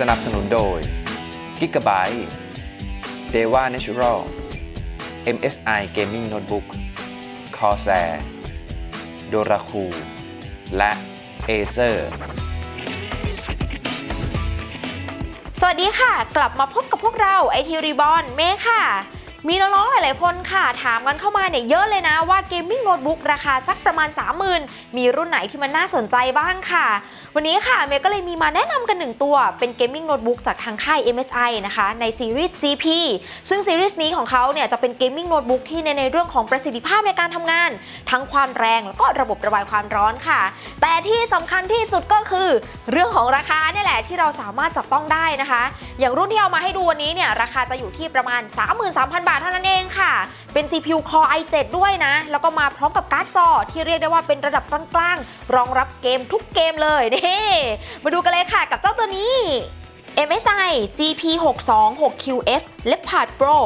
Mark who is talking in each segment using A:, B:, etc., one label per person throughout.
A: สนับสนุนโดย Gigabyte Deva Natural MSI Gaming Notebook Corsair Doraku และ Acer
B: สวัสดีค่ะ กลับมาพบกับพวกเราไอทีรีบอนเมค่ะ มีน้องๆ หลายๆ คนค่ะ ถามกันเข้ามาเนี่ยเยอะเลยนะว่าเกมมิ่งโน้ตบุ๊กราคาสักประมาณ 30,000 มีรุ่นไหนที่มันน่าสนใจบ้างค่ะ วันนี้ค่ะเมย์ก็เลยมีมาแนะนำกันหนึ่งตัว เป็นเกมมิ่งโน้ตบุ๊กจากทางค่าย MSI นะคะในซีรีส์ GP ซึ่งซีรีส์นี้ของเขาเนี่ยจะเป็นเกมมิ่งโน้ตบุ๊กที่ในในเรื่องของประสิทธิภาพในการทำงาน ทั้งความแรงแล้วก็ระบบระบายความร้อนค่ะ แต่ที่สำคัญที่สุดก็คือ เรื่องของราคาเนี่ยแหละที่เราสามารถจับต้องได้นะคะ อย่างรุ่นที่เอามาให้ดูวันนี้เนี่ยราคาจะอยู่ที่ประมาณ 33,000 บาทเท่านั้นเองค่ะ เป็น CPU Core i7 ด้วยนะ แล้วก็มาพร้อมกับการ์ดจอที่เรียกได้ว่าเป็นระดับกลางๆ รองรับเกมทุกเกมเลยนี่มาดูกันเลยค่ะกับเจ้าตัวนี้ MSI GP626QF Leopard Pro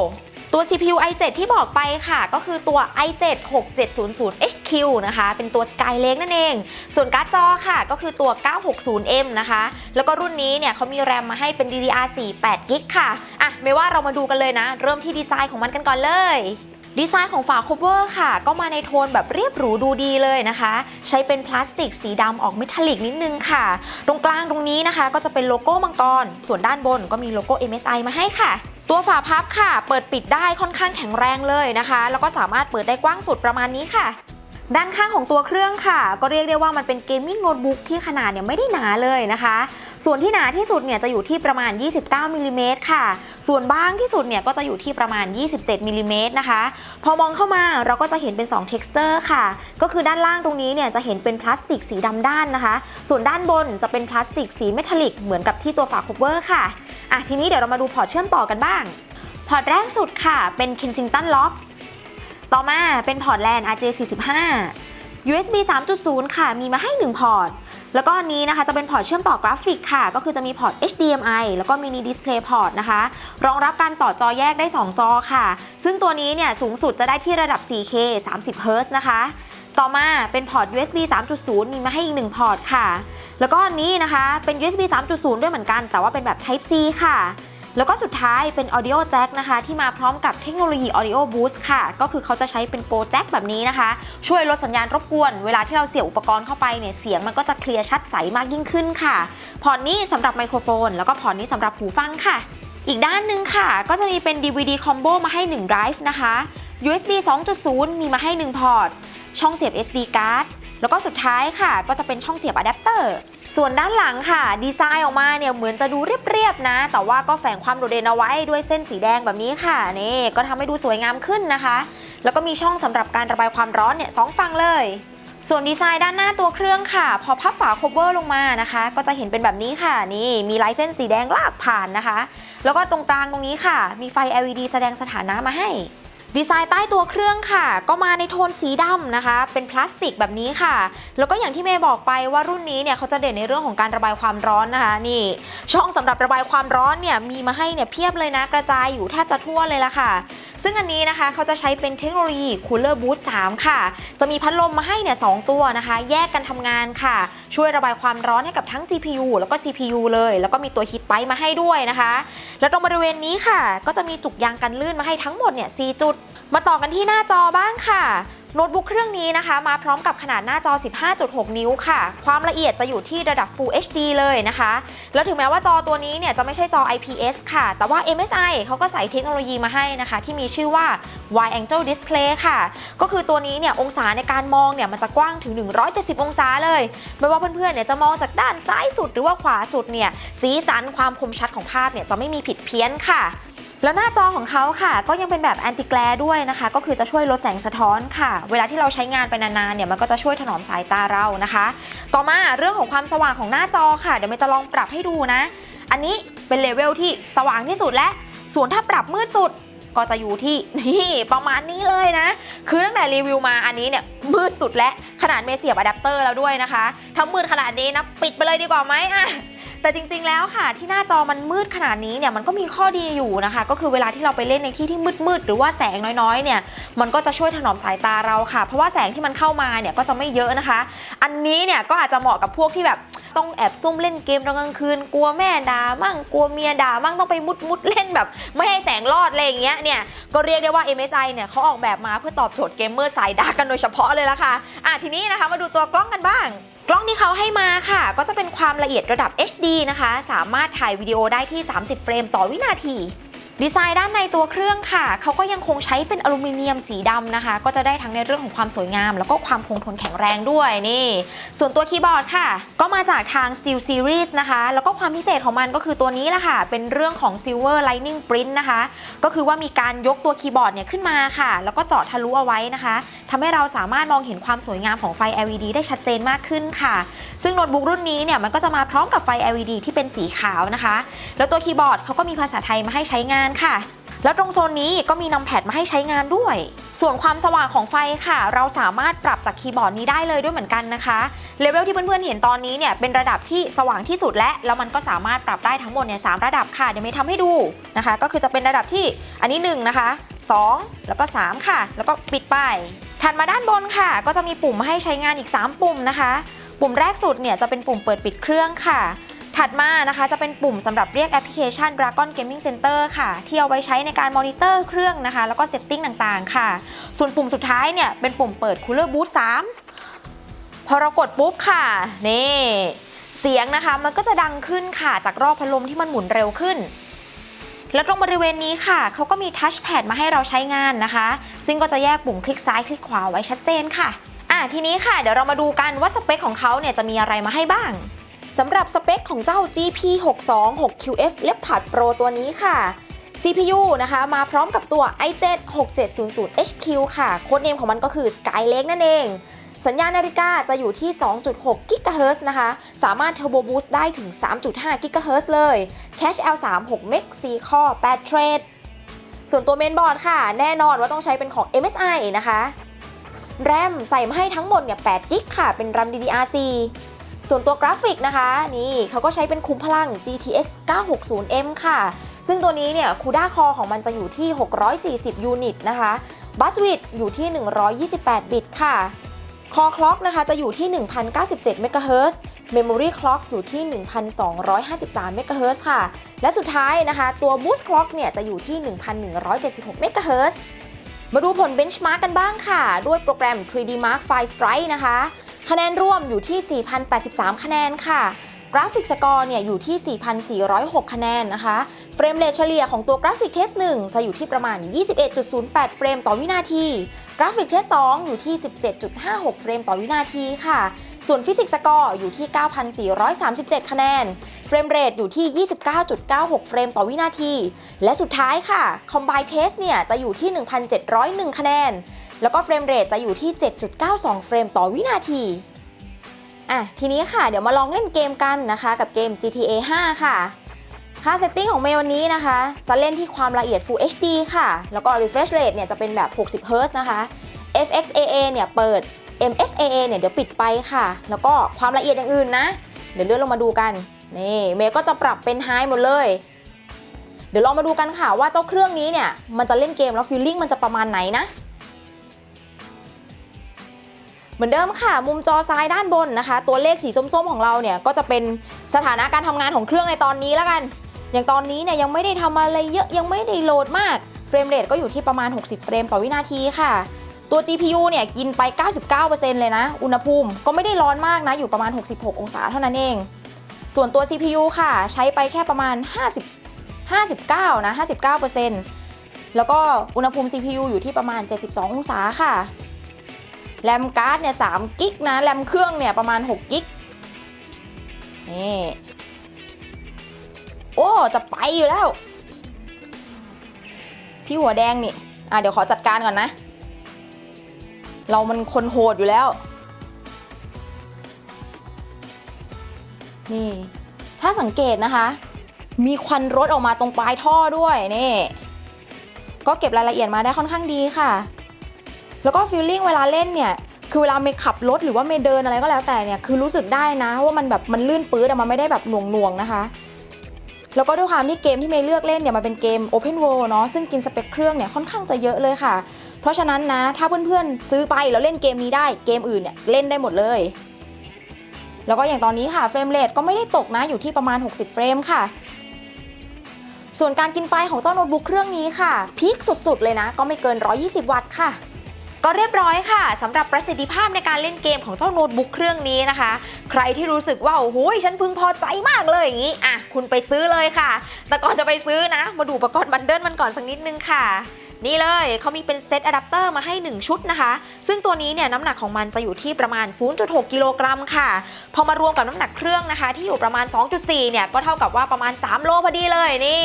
B: ตัว CPU i7 ที่บอกไปค่ะ ก็คือตัว i7 6700HQ นะคะ เป็นตัว Skylake นั่นเอง ส่วนการ์ดจอค่ะก็คือตัว 960M นะคะ แล้วก็รุ่นนี้เนี่ยเขามีแรมมาให้เป็น DDR4 8 g b ค่ะ อะ ไม่ว่าเรามาดูกันเลยนะ เริ่มที่ดีไซน์ของมันกันก่อนเลยดีไซน์ของฝาคัฟเวอร์ค่ะ ก็มาในโทนแบบเรียบหรูดูดีเลยนะคะ ใช้เป็นพลาสติกสีดำออกเมทัลลิกนิดนึงค่ะ ตรงกลางตรงนี้นะคะ ก็จะเป็นโลโก้มังกร ส่วนด้านบนก็มีโลโก้ MSI มาให้ค่ะ ตัวฝาพับค่ะ เปิดปิดได้ค่อนข้างแข็งแรงเลยนะคะ แล้วก็สามารถเปิดได้กว้างสุดประมาณนี้ค่ะ ด้านข้างของตัวเครื่องค่ะ ก็เรียกได้ว่ามันเป็นเกมมิ่งโน้ตบุ๊กที่ขนาดเนี่ยไม่ได้หนาเลยนะคะ ส่วนที่หนาที่สุดเนี่ยจะอยู่ที่ประมาณ 29มิลลิเมตรค่ะ ส่วนบางที่สุดเนี่ยก็จะอยู่ที่ประมาณ 27มิลลิเมตรนะคะ พอมองเข้ามาเราก็จะเห็นเป็น 2 texture ค่ะ ก็คือด้านล่างตรงนี้เนี่ยจะเห็นเป็นพลาสติกสีดำด้านนะคะ ส่วนด้านบนจะเป็นพลาสติกสีเมทัลลิกเหมือนกับที่ตัวฝาคัฟเวอร์ค่ะอะทีนี้เดี๋ยวเรามาดูพอร์ตเชื่อมต่อกันบ้าง พอร์ตแรกสุดค่ะเป็น Kensington Lock ต่อมาเป็นพอร์ต LAN RJ45 USB 3.0 ค่ะ มีมาให้ 1 พอร์ต แล้วก็อันนี้นะคะจะเป็นพอร์ตเชื่อมต่อกราฟิกค่ะ ก็คือจะมีพอร์ต HDMI แล้วก็ Mini Display Port นะคะ รองรับการต่อจอแยกได้ 2 จอค่ะ ซึ่งตัวนี้เนี่ยสูงสุดจะได้ที่ระดับ 4K 30 Hz นะคะ ต่อมาเป็นพอร์ต USB 3.0 มีมาให้อีก 1 พอร์ตค่ะ แล้วก็อันนี้นะคะเป็น USB 3.0 ด้วยเหมือนกัน แต่ว่าเป็นแบบ Type C ค่ะ แล้วก็สุดท้ายเป็น Audio Jack นะคะ ที่มาพร้อมกับเทคโนโลยี Audio Boost ค่ะ ก็คือเขาจะใช้เป็น Go Jack แบบนี้นะคะ ช่วยลดสัญญาณรบกวน เวลาที่เราเสียบอุปกรณ์เข้าไปเนี่ยเสียงมันก็จะเคลียร์ชัดใสมากยิ่งขึ้นค่ะ พอร์ตนี้สำหรับไมโครโฟน แล้วก็พอร์ตนี้สำหรับหูฟังค่ะ อีกด้านหนึ่งค่ะ ก็จะมีเป็น DVD Combo มาให้ 1 drive นะคะ USB 2.0 มีมาให้ 1 พอร์ต ช่องเสียบ SD card แล้วก็สุดท้ายค่ะก็จะเป็นช่องเสียบอะแดปเตอร์ ส่วนด้านหลังค่ะ ดีไซน์ออกมาเนี่ยเหมือนจะดูเรียบๆนะ แต่ว่าก็แฝงความโดดเด่นเอาไว้ด้วยเส้นสีแดงแบบนี้ค่ะนี่ก็ทำให้ดูสวยงามขึ้นนะคะ แล้วก็มีช่องสำหรับการระบายความร้อนเนี่ยสองฝั่งเลยส่วนดีไซน์ด้านหน้าตัวเครื่องค่ะ พอพับฝาโคเวอร์ลงมานะคะ ก็จะเห็นเป็นแบบนี้ค่ะ นี่มีลายเส้นสีแดงลากผ่านนะคะ แล้วก็ตรงกลางตรงนี้ค่ะ มีไฟ LED แสดงสถานะมาให้ ดีไซน์ใต้ตัวเครื่องค่ะ ก็มาในโทนสีดำนะคะ เป็นพลาสติกแบบนี้ค่ะ แล้วก็อย่างที่เมย์บอกไปว่ารุ่นนี้เนี่ยเขาจะเด่นในเรื่องของการระบายความร้อนนะคะ นี่ ช่องสำหรับระบายความร้อนเนี่ยมีมาให้เนี่ยเพียบเลยนะกระจายอยู่แทบจะทั่วเลยละค่ะซึ่งอันนี้นะคะเขาจะใช้เป็นเทคโนโลยี Cooler Boost 3 ค่ะ จะมีพัดลมมาให้เนี่ยสองตัวนะคะ แยกกันทำงานค่ะ ช่วยระบายความร้อนให้กับทั้ง GPU แล้วก็ CPU เลย แล้วก็มีตัวฮีทไปมาให้ด้วยนะคะ แล้วตรงบริเวณนี้ค่ะ ก็จะมีจุกยางกันลื่นมาให้ทั้งหมดเนี่ย4จุดมาต่อกันที่หน้าจอบ้างค่ะ โน้ตบุ๊กเครื่องนี้นะคะ มาพร้อมกับขนาดหน้าจอ 15.6 นิ้วค่ะ ความละเอียดจะอยู่ที่ระดับ Full HD เลยนะคะ แล้วถึงแม้ว่าจอตัวนี้เนี่ยจะไม่ใช่จอ IPS ค่ะ แต่ว่า MSI เขาก็ใส่เทคโนโลยีมาให้นะคะ ที่มีชื่อว่า Wide Angle Display ค่ะ ก็คือตัวนี้เนี่ยองศาในการมองเนี่ยมันจะกว้างถึง 170 องศาเลย ไม่ว่าเพื่อนๆเนี่ยจะมองจากด้านซ้ายสุดหรือว่าขวาสุดเนี่ยสีสันความคมชัดของภาพเนี่ยจะไม่มีผิดเพี้ยนค่ะ แล้วหน้าจอของเขาค่ะ ก็ยังเป็นแบบแอนติแกลด้วยนะคะ ก็คือจะช่วยลดแสงสะท้อนค่ะ เวลาที่เราใช้งานไปนานๆเนี่ยมันก็จะช่วยถนอมสายตาเรานะคะ ต่อมาเรื่องของความสว่างของหน้าจอค่ะ เดี๋ยวเมย์จะลองปรับให้ดูนะ อันนี้เป็นเลเวลที่สว่างที่สุดและ ส่วนถ้าปรับมืดสุดก็จะอยู่ที่นี่ประมาณนี้เลยนะ คือตั้งแต่รีวิวมาอันนี้เนี่ยมืดสุดและขนาดเมเสียบอะแดปเตอร์แล้วด้วยนะคะ ถ้ามืดขนาดนี้นะ ปิดไปเลยดีกว่าไหมอะ แต่จริงๆแล้วค่ะ ที่หน้าจอมันมืดขนาดนี้เนี่ยมันก็มีข้อดีอยู่นะคะ ก็คือเวลาที่เราไปเล่นในที่ที่มืดๆหรือว่าแสงน้อยๆเนี่ยมันก็จะช่วยถนอมสายตาเราค่ะ เพราะว่าแสงที่มันเข้ามาเนี่ยก็จะไม่เยอะนะคะ อันนี้เนี่ยก็อาจจะเหมาะกับพวกที่แบบ ต้องแอบซุ่มเล่นเกมตอนกลางคืน กลัวแม่ด่ามั่งกลัวเมียด่ามั่งต้องไปมุดมุดเล่นแบบ ไม่ให้แสงรอดอะไรอย่างเงี้ยเนี่ยก็เรียกได้ว่า MSI เนี่ยเขาออกแบบมาเพื่อตอบโจทย์เกมเมอร์สายดาร์กกันโดยเฉพาะเลยละค่ะอะทีนี้นะคะมาดูตัวกล้องกันบ้างกล้องที่เขาให้มาค่ะ ก็จะเป็นความละเอียดระดับ HD นะคะ สามารถถ่ายวิดีโอได้ที่ 30 เฟรมต่อวินาที ดีไซน์ด้านในตัวเครื่องค่ะ เขาก็ยังคงใช้เป็นอลูมิเนียมสีดำนะคะ ก็จะได้ทั้งในเรื่องของความสวยงาม แล้วก็ความคงทนแข็งแรงด้วยนี่ ส่วนตัวคีย์บอร์ดค่ะ ก็มาจากทาง Steel Series นะคะ แล้วก็ความพิเศษของมันก็คือตัวนี้แหละค่ะ เป็นเรื่องของ Silver Lightning Print นะคะ ก็คือว่ามีการยกตัวคีย์บอร์ดเนี่ยขึ้นมาค่ะ แล้วก็เจาะทะลุเอาไว้นะคะทำให้เราสามารถมองเห็นความสวยงามของไฟ LED ได้ชัดเจนมากขึ้นค่ะ ซึ่งโน้ตบุ๊กรุ่นนี้เนี่ยมันก็จะมาพร้อมกับไฟ LED ที่เป็นสีขาวนะคะ แล้วตัวคีย์บอร์ดเขาก็มีภาษาไทยมาให้ใช้งานค่ะ แล้วตรงโซนนี้ก็มีนำแพดมาให้ใช้งานด้วย ส่วนความสว่างของไฟค่ะ เราสามารถปรับจากคีย์บอร์ดนี้ได้เลยด้วยเหมือนกันนะคะเลเวลที่เพื่อนๆเห็นตอนนี้เนี่ยเป็นระดับที่สว่างที่สุดและแล้วมันก็สามารถปรับได้ทั้งหมดเนี่ยสามระดับค่ะเดี๋ยวไม่ทำให้ดูนะคะ ก็คือจะเป็นระดับที่อันนี้1นะคะ2 แล้วก็ 3 ค่ะ แล้วก็ปิดไป ถัดมาด้านบนค่ะ ก็จะมีปุ่มมาให้ใช้งานอีก 3 ปุ่มนะคะ ปุ่มแรกสุดเนี่ยจะเป็นปุ่มเปิดปิดเครื่องค่ะ ถัดมานะคะจะเป็นปุ่มสำหรับเรียกแอปพลิเคชัน Dragon Gaming Center ค่ะ ที่เอาไว้ใช้ในการมอนิเตอร์เครื่องนะคะ แล้วก็เซตติ้งต่างๆ ค่ะ ส่วนปุ่มสุดท้ายเนี่ยเป็นปุ่มเปิด Cooler Boot 3 พอเรากดปุ๊บค่ะ นี่เสียงนะคะมันก็จะดังขึ้นค่ะจากรอบพัดลมที่มันหมุนเร็วขึ้น แล้วตรงบริเวณนี้ค่ะ เขาก็มีทัชแพดมาให้เราใช้งานนะคะ ซึ่งก็จะแยกปุ่มคลิกซ้ายคลิกขวาไว้ชัดเจนค่ะ อะทีนี้ค่ะ เดี๋ยวเรามาดูกันว่าสเปคของเขาเนี่ยจะมีอะไรมาให้บ้าง สำหรับสเปคของเจ้า GP626QF Leopard Pro ตัวนี้ค่ะ CPU นะคะมาพร้อมกับตัว i7 6700HQ ค่ะ โค้ดเนมของมันก็คือ Skylake นั่นเอง สัญญาณนาฬิกาจะอยู่ที่ 2.6 GHz นะคะ สามารถ Turbo Boost ได้ถึง 3.5 GHz เลย Cache L3 6 Meg 4 Core 8 Thread ส่วนตัวเมนบอร์ดค่ะ แน่นอนว่าต้องใช้เป็นของ MSI นะคะ แรมใส่มาให้ทั้งหมดเนี่ย8 g b ค่ะ เป็น RAM DDR4 ส่วนตัวกราฟิกนะคะ นี่เขาก็ใช้เป็นคุ้มพลัง GTX 960M ค่ะ ซึ่งตัวนี้เนี่ยคูด้าคอของมันจะอยู่ที่ 640 ยูนิตนะคะบัสวิดอยู่ที่ 128 บิตค่ะคอคล็อกนะคะจะอยู่ที่ 1097 MHz Memory Clock อยู่ที่ 1253 MHz ค่ะ และสุดท้ายนะคะ ตัว Boost Clock เนี่ยจะอยู่ที่ 1176 MHz มาดูผล Benchmark กันบ้างค่ะ ด้วยโปรแกรม 3D Mark File Sprite นะคะ คะแนนรวมอยู่ที่ 4,083 คะแนนค่ะ กราฟิกสกอร์เนี่ยอยู่ที่ 4,406 คะแนนนะคะ เฟรมเรทเฉลี่ยของตัวกราฟิกเทส1จะอยู่ที่ประมาณ 21.08 เฟรมต่อวินาที กราฟิกเทส2อยู่ที่ 17.56 เฟรมต่อวินาทีค่ะ ส่วนฟิสิกส์สกอร์อยู่ที่ 9,437 คะแนน เฟรมเรทอยู่ที่ 29.96 เฟรมต่อวินาที และสุดท้ายค่ะ Combine Test เนี่ยจะอยู่ที่ 1,701 คะแนน แล้วก็เฟรมเรทจะอยู่ที่ 7.92 เฟรมต่อวินาทีอะทีนี้ค่ะเดี๋ยวมาลองเล่นเกมกันนะคะกับเกม GTA 5 ค่ะ ค่าเซตติ้งของเมย์วันนี้นะคะ จะเล่นที่ความละเอียด Full HD ค่ะ แล้วก็ refresh rate เนี่ยจะเป็นแบบ 60 Hz นะคะ FXAA เนี่ยเปิด MSAA เนี่ยเดี๋ยวปิดไปค่ะ แล้วก็ความละเอียดอย่างอื่นนะ เดี๋ยวเลื่อนลงมาดูกัน นี่เมย์ก็จะปรับเป็น High หมดเลย เดี๋ยวลองมาดูกันค่ะว่าเจ้าเครื่องนี้เนี่ยมันจะเล่นเกมแล้วฟีลลิ่งมันจะประมาณไหนนะ เหมือนเดิมค่ะ มุมจอซ้ายด้านบนนะคะ ตัวเลขสีส้มๆของเราเนี่ยก็จะเป็นสถานะการทำงานของเครื่องในตอนนี้แล้วกัน อย่างตอนนี้เนี่ยยังไม่ได้ทำอะไรเยอะยังไม่ได้โหลดมากเฟรมเรทก็อยู่ที่ประมาณ 60 เฟรมต่อวินาทีค่ะ ตัว GPU เนี่ยกินไป 99%เลยนะ อุณหภูมิก็ไม่ได้ร้อนมากนะ อยู่ประมาณ 66 องศาเท่านั้นเอง ส่วนตัว CPU ค่ะ ใช้ไปแค่ประมาณ 50 59 นะ 59%แล้วก็อุณหภูมิ CPU อยู่ที่ประมาณ 72 องศาค่ะ แรมการ์ดเนี่ย3กิกนะ แรมเครื่องเนี่ยประมาณ 6กิก นี่ โอ้ จะไปอยู่แล้ว พี่หัวแดงนี่ อะเดี๋ยวขอจัดการก่อนนะ เรามันคนโหดอยู่แล้ว นี่ ถ้าสังเกตนะคะ มีควันรถออกมาตรงปลายท่อด้วยนี่ ก็เก็บรายละเอียดมาได้ค่อนข้างดีค่ะ แล้วก็ฟีลลิ่งเวลาเล่นเนี่ย คือเวลาเมย์ขับรถหรือว่าเมย์เดินอะไรก็แล้วแต่เนี่ย คือรู้สึกได้นะว่ามันแบบมันลื่นปื๊ดอะมันไม่ได้แบบหน่วงหน่วงๆนะคะแล้วก็ด้วยความที่เกมที่เมย์เลือกเล่นเนี่ยมันเป็นเกม Open World เนาะซึ่งกินสเปคเครื่องเนี่ยค่อนข้างจะเยอะเลยค่ะ เพราะฉะนั้นนะ ถ้าเพื่อนๆ ซื้อไปแล้วเล่นเกมนี้ได้เกมอื่นเนี่ยเล่นได้หมดเลย
C: แล้วก็อย่างตอนนี้ค่ะเฟรมเรทก็ไม่ได้ตกนะอยู่ที่ประมาณ 60 เฟรมค่ะ ส่วนการกินไฟของเจ้าโน้ตบุ๊กเครื่องนี้ค่ะพีคสุดๆเลยนะ ก็ไม่เกิน 120 วัตต์ค่ะ
B: ก็เรียบร้อยค่ะสำหรับประสิทธิภาพในการเล่นเกมของเจ้าโน้ตบุ๊กเครื่องนี้นะคะ ใครที่รู้สึกว่าโอ้โหฉันพึงพอใจมากเลยอย่างนี้อะคุณไปซื้อเลยค่ะ แต่ก่อนจะไปซื้อนะ มาดูอุปกรณ์บันเดิลมันก่อนสักนิดนึงค่ะ นี่เลยเขามีเป็นเซตอะแดปเตอร์มาให้ 1 ชุดนะคะ ซึ่งตัวนี้เนี่ยน้ำหนักของมันจะอยู่ที่ประมาณ 0.6 กิโลกรัมค่ะ พอมารวมกับน้ำหนักเครื่องนะคะ ที่อยู่ประมาณ 2.4 เนี่ยก็เท่ากับว่าประมาณ 3 โลพอดีเลยนี่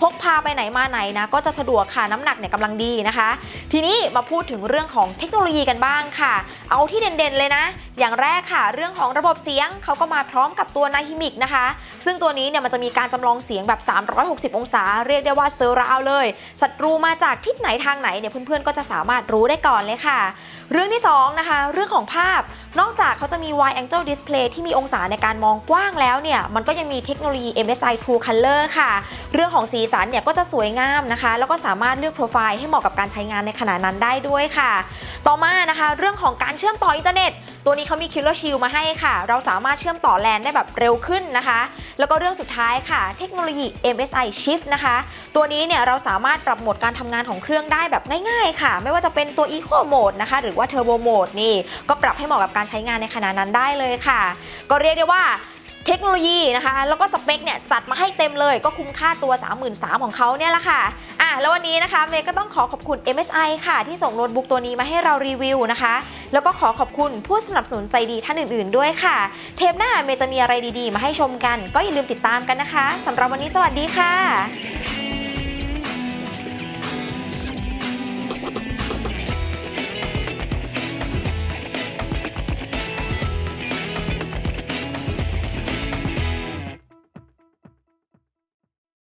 B: พกพาไปไหนมาไหนนะ ก็จะสะดวกค่ะน้ำหนักเนี่ยกำลังดีนะคะ ทีนี้มาพูดถึงเรื่องของเทคโนโลยีกันบ้างค่ะ เอาที่เด่นๆเลยนะ อย่างแรกค่ะ เรื่องของระบบเสียงเขาก็มาพร้อมกับตัว n า h ิมิกนะคะ ซึ่งตัวนี้เนี่ยมันจะมีการจำลองเสียงแบบ 360 องศา เรียกได้ว่าเซอร์ราวเลยศัตรูมาจากทิศไหนทางไหนเนี่ยเพื่อนๆก็จะสามารถรู้ได้ก่อนเลยค่ะ เรื่องที่สองนะคะเรื่องของภาพ นอกจากเขาจะมี wide angle display ที่มีองศาในการมองกว้างแล้วเนี่ยมันก็ยังมีเทคโนโลยี MSI True Color ค่ะ เรื่องของสีสันเนี่ยก็จะสวยงามนะคะ แล้วก็สามารถเลือกโปรไฟล์ให้เหมาะกับการใช้งานในขณะนั้นได้ด้วยค่ะ ต่อมานะคะเรื่องของการเชื่อมต่ออินเทอร์เน็ตตัวนี้เขามี Killer Shield มาให้ค่ะ เราสามารถเชื่อมต่อแลนได้แบบเร็วขึ้นนะคะ แล้วก็เรื่องสุดท้ายค่ะ เทคโนโลยี MSI Shift นะคะ ตัวนี้เนี่ยเราสามารถปรับโหมดการทำงานของเครื่องได้แบบง่ายๆ ค่ะ ไม่ว่าจะเป็นตัว Eco Mode นะคะ หรือว่า Turbo Mode นี่ ก็ปรับให้เหมาะกับการใช้งานในขณะนั้นได้เลยค่ะ ก็เรียกได้ว่าเทคโนโลยีนะคะ แล้วก็สเปคเนี่ยจัดมาให้เต็มเลยก็คุ้มค่าตัว 33,000ของเขาเนี่ยแหละค่ะอะ แล้ววันนี้นะคะเมย์ก็ต้องขอขอบคุณ MSI ค่ะ ที่ส่งโน้ตบุ๊กตัวนี้มาให้เรารีวิวนะคะ แล้วก็ขอขอบคุณผู้สนับสนุนใจดีท่านอื่นๆ ด้วยค่ะ เทปหน้าเมย์จะมีอะไรดีๆ มาให้ชมกัน ก็อย่าลืมติดตามกันนะคะสำหรับวันนี้สวัสดีค่ะ